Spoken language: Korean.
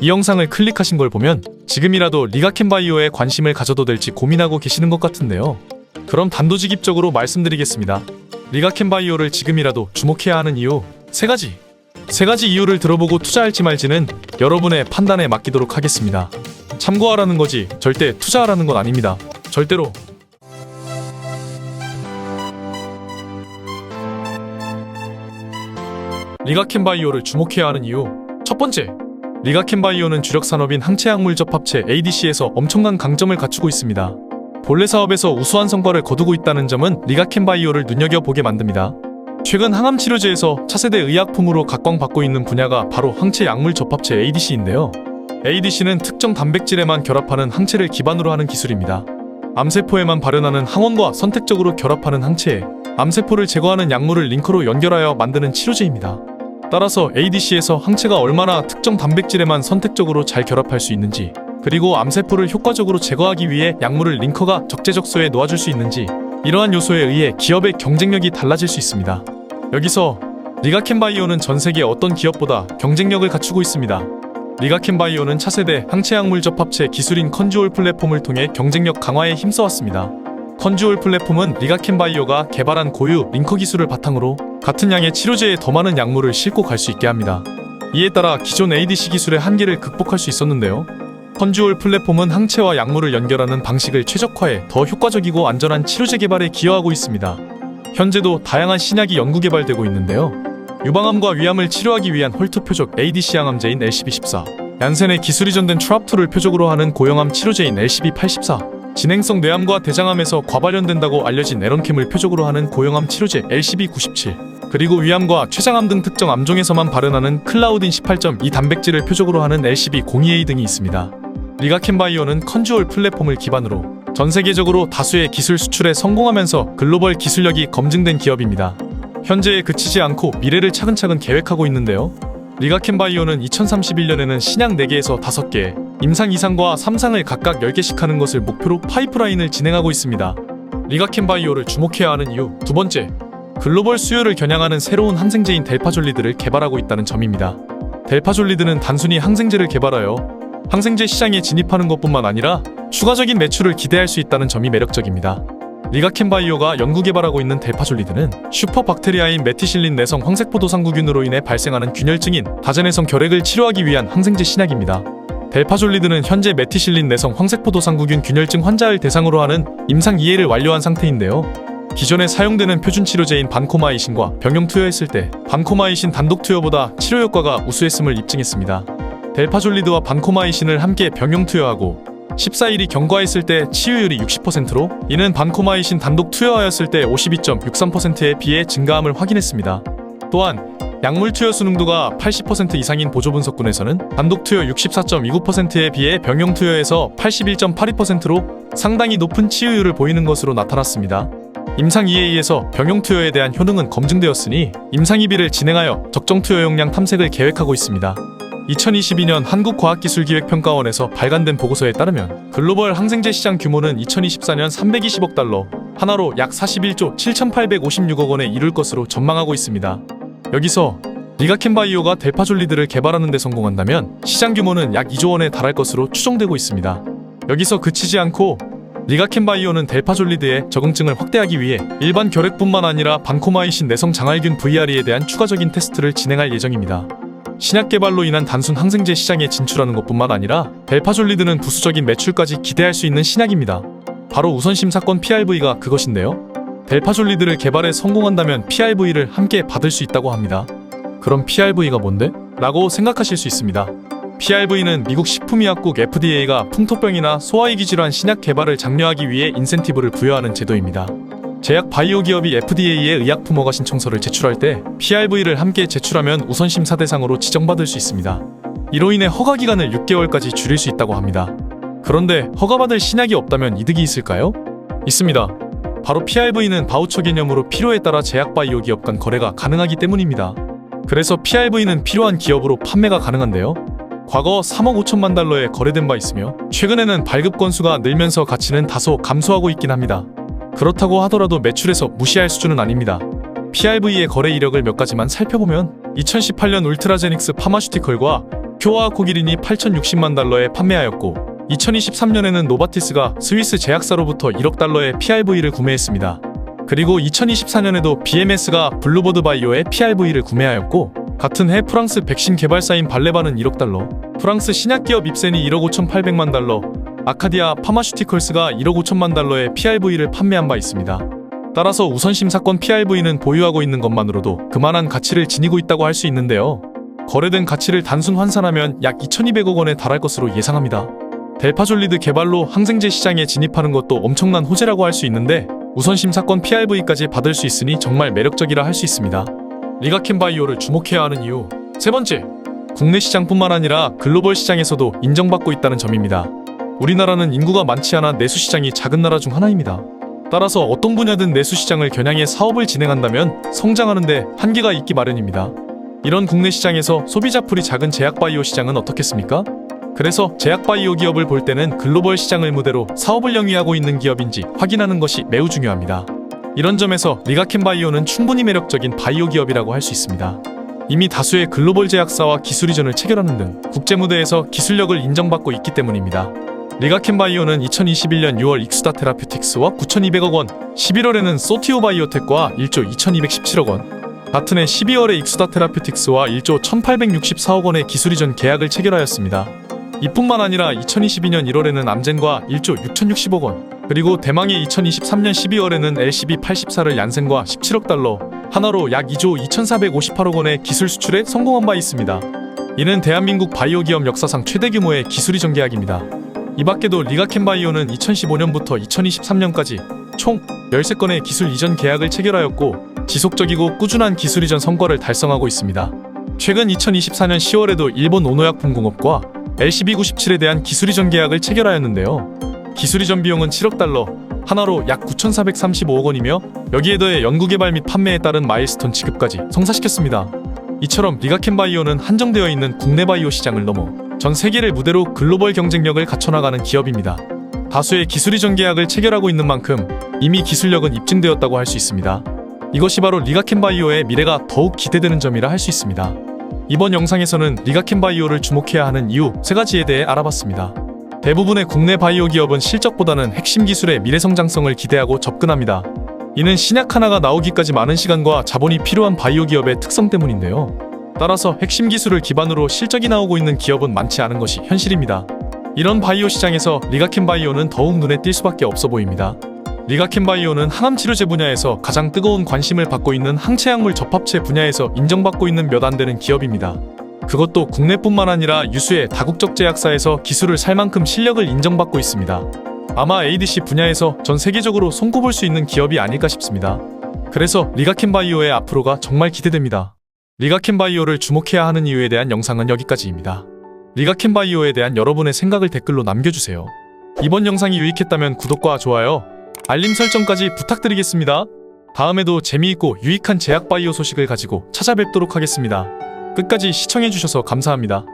이 영상을 클릭하신 걸 보면 지금이라도 리가켄바이오에 관심을 가져도 될지 고민하고 계시는 것 같은데요. 그럼 단도직입적으로 말씀드리겠습니다. 리가켄바이오를 지금이라도 주목해야 하는 이유 세 가지. 세 가지 이유를 들어보고 투자할지 말지는 여러분의 판단에 맡기도록 하겠습니다. 참고하라는 거지 절대 투자하라는 건 아닙니다. 절대로. 리가켄바이오를 주목해야 하는 이유 첫 번째, 리가켄바이오는 주력 산업인 항체약물 접합체 ADC에서 엄청난 강점을 갖추고 있습니다. 본래 사업에서 우수한 성과를 거두고 있다는 점은 리가켄바이오를 눈여겨보게 만듭니다. 최근 항암 치료제에서 차세대 의약품으로 각광받고 있는 분야가 바로 항체 약물 접합체 ADC인데요. ADC는 특정 단백질에만 결합하는 항체를 기반으로 하는 기술입니다. 암세포에만 발현하는 항원과 선택적으로 결합하는 항체에 암세포를 제거하는 약물을 링커로 연결하여 만드는 치료제입니다. 따라서 ADC에서 항체가 얼마나 특정 단백질에만 선택적으로 잘 결합할 수 있는지, 그리고 암세포를 효과적으로 제거하기 위해 약물을 링커가 적재적소에 놓아줄 수 있는지, 이러한 요소에 의해 기업의 경쟁력이 달라질 수 있습니다. 여기서 리가켄바이오는 전 세계 어떤 기업보다 경쟁력을 갖추고 있습니다. 리가켄바이오는 차세대 항체약물 접합체 기술인 컨주올 플랫폼을 통해 경쟁력 강화에 힘써왔습니다. 컨주올 플랫폼은 리가켄바이오가 개발한 고유 링커 기술을 바탕으로 같은 양의 치료제에 더 많은 약물을 싣고 갈 수 있게 합니다. 이에 따라 기존 ADC 기술의 한계를 극복할 수 있었는데요. 컨주올 플랫폼은 항체와 약물을 연결하는 방식을 최적화해 더 효과적이고 안전한 치료제 개발에 기여하고 있습니다. 현재도 다양한 신약이 연구 개발되고 있는데요. 유방암과 위암을 치료하기 위한 홀트 표적 ADC 항암제인 LCB14, 얀센의 기술 이전된 트랍2를 표적으로 하는 고형암 치료제인 LCB84, 진행성 뇌암과 대장암에서 과발현된다고 알려진 에런캠을 표적으로 하는 고형암 치료제 LCB97, 그리고 위암과 췌장암 등 특정 암종에서만 발현하는 클라우딘 18.2 단백질을 표적으로 하는 LCB02A 등이 있습니다. 리가켄바이오는 컨주얼 플랫폼을 기반으로 전 세계적으로 다수의 기술 수출에 성공하면서 글로벌 기술력이 검증된 기업입니다. 현재에 그치지 않고 미래를 차근차근 계획하고 있는데요. 리가켄바이오는 2031년에는 신약 4개에서 5개, 임상 2상과 3상을 각각 10개씩 하는 것을 목표로 파이프라인을 진행하고 있습니다. 리가켄 바이오를 주목해야 하는 이유 두 번째, 글로벌 수요를 겨냥하는 새로운 항생제인 델파졸리드를 개발하고 있다는 점입니다. 델파졸리드는 단순히 항생제를 개발하여 항생제 시장에 진입하는 것뿐만 아니라 추가적인 매출을 기대할 수 있다는 점이 매력적입니다. 리가켄바이오가 연구 개발하고 있는 델파졸리드는 슈퍼박테리아인 메티실린 내성 황색포도상구균으로 인해 발생하는 균열증인 다제내성 결핵을 치료하기 위한 항생제 신약입니다. 델파졸리드는 현재 메티실린 내성 황색포도상구균 균열증 환자를 대상으로 하는 임상 2회를 완료한 상태인데요. 기존에 사용되는 표준 치료제인 반코마이신과 병용 투여했을 때 반코마이신 단독 투여보다 치료 효과가 우수했음을 입증했습니다. 델파졸리드와 반코마이신을 함께 병용 투여하고 14일이 경과했을 때 치유율이 60%로 이는 반코마이신 단독 투여하였을 때 52.63%에 비해 증가함을 확인했습니다. 또한 약물 투여 수능도가 80% 이상인 보조 분석군에서는 단독 투여 64.29%에 비해 병용 투여에서 81.82%로 상당히 높은 치유율을 보이는 것으로 나타났습니다. 임상 2A에서 병용 투여에 대한 효능은 검증되었으니 임상 2B를 진행하여 적정 투여 용량 탐색을 계획하고 있습니다. 2022년 한국과학기술기획평가원에서 발간된 보고서에 따르면 글로벌 항생제 시장 규모는 2024년 320억 달러, 하나로 약 41조 7,856억 원에 이룰 것으로 전망하고 있습니다. 여기서 리가켄바이오가 델파졸리드를 개발하는 데 성공한다면 시장 규모는 약 2조 원에 달할 것으로 추정되고 있습니다. 여기서 그치지 않고 리가켄바이오는 델파졸리드의 적응증을 확대하기 위해 일반 결핵뿐만 아니라 반코마이신 내성 장알균 VRE에 대한 추가적인 테스트를 진행할 예정입니다. 신약 개발로 인한 단순 항생제 시장에 진출하는 것뿐만 아니라 델파졸리드는 부수적인 매출까지 기대할 수 있는 신약입니다. 바로 우선심 사건 PRV가 그것인데요. 델파졸리드를 개발에 성공한다면 PRV를 함께 받을 수 있다고 합니다. 그럼 PRV가 뭔데? 라고 생각하실 수 있습니다. PRV는 미국 식품의약국 FDA가 풍토병이나 소화이기 질환 신약 개발을 장려하기 위해 인센티브를 부여하는 제도입니다. 제약 바이오 기업이 FDA에 의약품 허가 신청서를 제출할 때 PRV를 함께 제출하면 우선 심사 대상으로 지정받을 수 있습니다. 이로 인해 허가 기간을 6개월까지 줄일 수 있다고 합니다. 그런데 허가받을 신약이 없다면 이득이 있을까요? 있습니다. 바로 PRV는 바우처 개념으로 필요에 따라 제약 바이오 기업 간 거래가 가능하기 때문입니다. 그래서 PRV는 필요한 기업으로 판매가 가능한데요. 과거 3억 5천만 달러에 거래된 바 있으며 최근에는 발급 건수가 늘면서 가치는 다소 감소하고 있긴 합니다. 그렇다고 하더라도 매출에서 무시할 수준은 아닙니다. PRV의 거래 이력을 몇 가지만 살펴보면 2018년 울트라제닉스 파마슈티컬과 도쿄화학 코기린이 8,060만 달러에 판매하였고 2023년에는 노바티스가 스위스 제약사로부터 1억 달러의 PRV를 구매했습니다. 그리고 2024년에도 BMS가 블루버드 바이오의 PRV를 구매하였고 같은 해 프랑스 백신 개발사인 발레바는 1억 달러, 프랑스 신약기업 입센이 1억 5,800만 달러, 아카디아 파마슈티컬스가 1억 5천만 달러의 PRV를 판매한 바 있습니다. 따라서 우선심 사건 PRV는 보유하고 있는 것만으로도 그만한 가치를 지니고 있다고 할 수 있는데요. 거래된 가치를 단순 환산하면 약 2,200억 원에 달할 것으로 예상합니다. 델파졸리드 개발로 항생제 시장에 진입하는 것도 엄청난 호재라고 할 수 있는데 우선 심 사건 PRV까지 받을 수 있으니 정말 매력적이라 할 수 있습니다. 리가켄 바이오를 주목해야 하는 이유 세 번째, 국내 시장뿐만 아니라 글로벌 시장에서도 인정받고 있다는 점입니다. 우리나라는 인구가 많지 않아 내수 시장이 작은 나라 중 하나입니다. 따라서 어떤 분야든 내수 시장을 겨냥해 사업을 진행한다면 성장하는데 한계가 있기 마련입니다. 이런 국내 시장에서 소비자 풀이 작은 제약 바이오 시장은 어떻겠습니까? 그래서 제약 바이오 기업을 볼 때는 글로벌 시장을 무대로 사업을 영위하고 있는 기업인지 확인하는 것이 매우 중요합니다. 이런 점에서 리가켄 바이오는 충분히 매력적인 바이오 기업이라고 할 수 있습니다. 이미 다수의 글로벌 제약사와 기술 이전을 체결하는 등 국제 무대에서 기술력을 인정받고 있기 때문입니다. 리가켄 바이오는 2021년 6월 익수다 테라퓨틱스와 9,200억 원, 11월에는 소티오 바이오텍과 1조 2,217억 원, 같은 해 12월에 익수다 테라퓨틱스와 1조 1,864억 원의 기술 이전 계약을 체결하였습니다. 이뿐만 아니라 2022년 1월에는 암젠과 1조 6,060억 원, 그리고 대망의 2023년 12월에는 LCB84를 얀센과 17억 달러, 하나로 약 2조 2,458억 원의 기술 수출에 성공한 바 있습니다. 이는 대한민국 바이오 기업 역사상 최대 규모의 기술 이전 계약입니다. 이 밖에도 리가켄 바이오는 2015년부터 2023년까지 총 13건의 기술 이전 계약을 체결하였고 지속적이고 꾸준한 기술 이전 성과를 달성하고 있습니다. 최근 2024년 10월에도 일본 오노약품 공업과 LCB97에 대한 기술 이전 계약을 체결하였는데요. 기술 이전 비용은 7억 달러, 하나로 약 9,435억 원이며 여기에 더해 연구개발 및 판매에 따른 마일스톤 지급까지 성사시켰습니다. 이처럼 리가켄 바이오는 한정되어 있는 국내 바이오 시장을 넘어 전 세계를 무대로 글로벌 경쟁력을 갖춰나가는 기업입니다. 다수의 기술 이전 계약을 체결하고 있는 만큼 이미 기술력은 입증되었다고 할 수 있습니다. 이것이 바로 리가켄 바이오의 미래가 더욱 기대되는 점이라 할 수 있습니다. 이번 영상에서는 리가켄 바이오를 주목해야 하는 이유 세 가지에 대해 알아봤습니다. 대부분의 국내 바이오 기업은 실적보다는 핵심 기술의 미래 성장성을 기대하고 접근합니다. 이는 신약 하나가 나오기까지 많은 시간과 자본이 필요한 바이오 기업의 특성 때문인데요. 따라서 핵심 기술을 기반으로 실적이 나오고 있는 기업은 많지 않은 것이 현실입니다. 이런 바이오 시장에서 리가켄 바이오는 더욱 눈에 띌 수밖에 없어 보입니다. 리가켄 바이오는 항암 치료제 분야에서 가장 뜨거운 관심을 받고 있는 항체약물 접합체 분야에서 인정받고 있는 몇 안 되는 기업입니다. 그것도 국내뿐만 아니라 유수의 다국적 제약사에서 기술을 살 만큼 실력을 인정받고 있습니다. 아마 ADC 분야에서 전 세계적으로 손꼽을 수 있는 기업이 아닐까 싶습니다. 그래서 리가켄 바이오의 앞으로가 정말 기대됩니다. 리가켄 바이오를 주목해야 하는 이유에 대한 영상은 여기까지입니다. 리가켄 바이오에 대한 여러분의 생각을 댓글로 남겨주세요. 이번 영상이 유익했다면 구독과 좋아요, 알림 설정까지 부탁드리겠습니다. 다음에도 재미있고 유익한 제약 바이오 소식을 가지고 찾아뵙도록 하겠습니다. 끝까지 시청해주셔서 감사합니다.